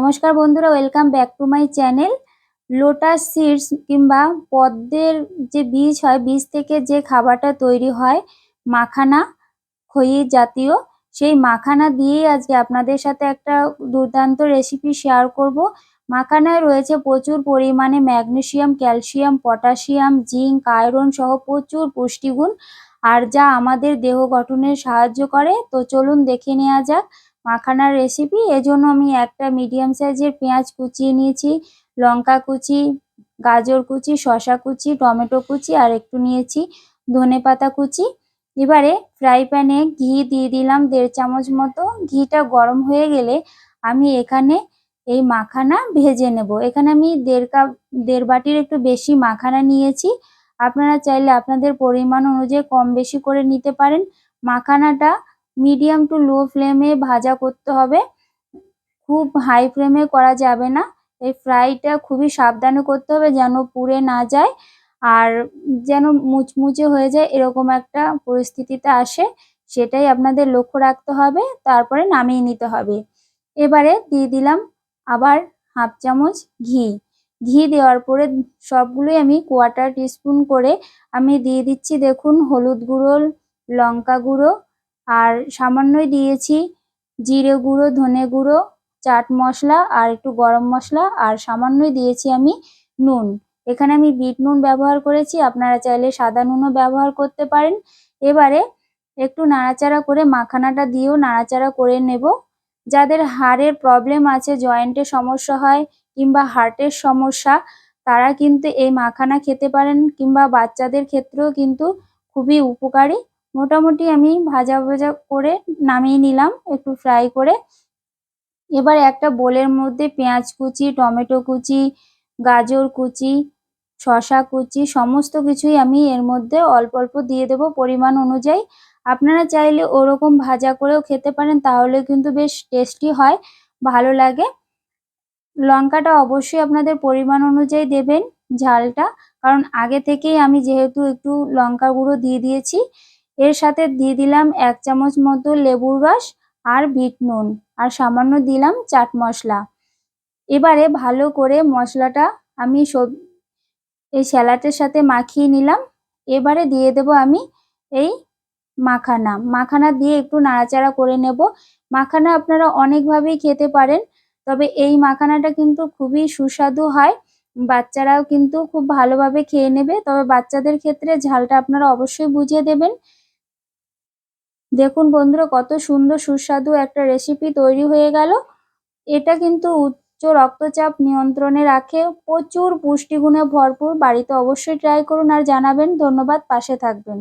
নমস্কার বন্ধুরা welcome back to my channel lotus seeds কিংবা পদ্মের যে বীজ হয়, বীজ থেকে যে খাবারটা তৈরি হয়, মাখানা, খই জাতীয়, সেই মাখানা দিয়েই আজকে আপনাদের সাথে একটা দুর্দান্ত রেসিপি শেয়ার করব। মাখানায় রয়েছে প্রচুর পরিমাণে magnesium calcium potassium zinc iron সহ প্রচুর পুষ্টিগুণ। আর যা আমাদের দেহ গঠনে সাহায্য করে। তো চলুন দেখে নেওয়া যাক। মাখানার রেসিপি এজন্য আমি একটা মিডিয়াম সাইজের পেঁয়াজ কুচিয়ে নিয়েছি, লঙ্কা কুচি, গাজর কুচি শশা কুচি, টমেটো কুচি, আর একটু নিয়েছি ধনে পাতা কুচি। এবারে ফ্রাই প্যানে ঘি দিয়ে দিলাম দেড় চামচ মতো। ঘিটা গরম হয়ে গেলে আমি এখানে এই মাখানা ভেজে নেব। এখানে আমি দেড় কাপ, দেড় বাটির একটু বেশি মাখানা নিয়েছি। আপনারা চাইলে আপনাদের পরিমাণ অনুযায়ী কম বেশি করে নিতে পারেন। মাখানাটা মিডিয়াম টু লো ফ্লেমে ভাজা করতে হবে। খুব হাই ফ্লেমে করা যাবে না। এই ফ্রাইটা খুবই সাবধানে করতে হবে যেন পুড়ে না যায়। আর যেন মুচমুচে হয়ে যায় এরকম একটা পরিস্থিতিতে আসে, সেটাই আপনাদের লক্ষ্য রাখতে হবে। তারপরে নামিয়ে নিতে হবে। এবারে দিয়ে দিলাম আবার হাফ চামচ ঘি। ঘি দেওয়ার পরে সবগুলোই আমি কোয়াটার টিস্পুন করে আমি দিয়ে দিচ্ছি দেখুন হলুদ গুঁড়ো, লঙ্কা গুঁড়ো আর সামান্যই দিয়েছি জিরে গুঁড়ো, ধনে গুঁড়ো, চাট মশলা আর একটু গরম মশলা আর সামান্যই দিয়েছি আমি নুন। এখানে আমি বিট নুন ব্যবহার করেছি, আপনারা চাইলে সাদা নুনও ব্যবহার করতে পারেন। এবারে একটু নাড়াচাড়া করে মাখানাটা দিয়েও নাড়াচাড়া করে নেব। যাদের হাড়ের প্রবলেম আছে জয়েন্টের সমস্যা হয় কিংবা হার্টের সমস্যা, তারা কিন্তু এই মাখানা খেতে পারেন কিংবা বাচ্চাদের ক্ষেত্রেও কিন্তু খুবই উপকারী। মোটামুটি আমি ভাজা ভাজা করে নামিয়ে নিলাম, একটু ফ্রাই করে। এবার একটা বোলের মধ্যে পেঁয়াজ কুচি, টমেটো কুচি, গাজর কুচি শশা কুচি, সমস্ত কিছুই আমি এর মধ্যে অল্প অল্প দিয়ে দেব পরিমাণ অনুযায়ী। আপনারা চাইলে ওরকম ভাজা করেও খেতে পারেন, তাহলে কিন্তু বেশ টেস্টি হয়, ভালো লাগে। লঙ্কাটা অবশ্যই আপনাদের পরিমাণ অনুযায়ী দেবেন ঝালটা, কারণ আগে থেকেই আমি যেহেতু একটু লঙ্কা গুঁড়ো দিয়ে দিয়েছি এর সাথে দিয়ে দিলাম এক চামচ মতো লেবুর রস আর বিট নুন, আর সামান্য দিলাম চাট মশলা। এবারে ভালো করে মশলাটা আমি সব, এই স্যালাডের সাথে মাখিয়ে নিলাম। এবারে দিয়ে দেব আমি এই মাখানা। মাখানা দিয়ে একটু নাড়াচাড়া করে নেব। মাখানা আপনারা অনেকভাবেই খেতে পারেন, তবে এই মাখানাটা কিন্তু খুবই সুস্বাদু হয়। বাচ্চারাও কিন্তু খুব ভালোভাবে খেয়ে নেবে, তবে বাচ্চাদের ক্ষেত্রে ঝালটা আপনারা অবশ্যই বুঝিয়ে দেবেন। দেখুন বন্ধুরা, কত সুন্দর সুস্বাদু একটা রেসিপি তৈরি হয়ে গেল। এটা কিন্তু উচ্চ রক্তচাপ নিয়ন্ত্রণে রাখে, প্রচুর পুষ্টিগুণে ভরপুর। বাড়িতে অবশ্যই ট্রাই করুন আর জানাবেন। ধন্যবাদ, পাশে থাকবেন।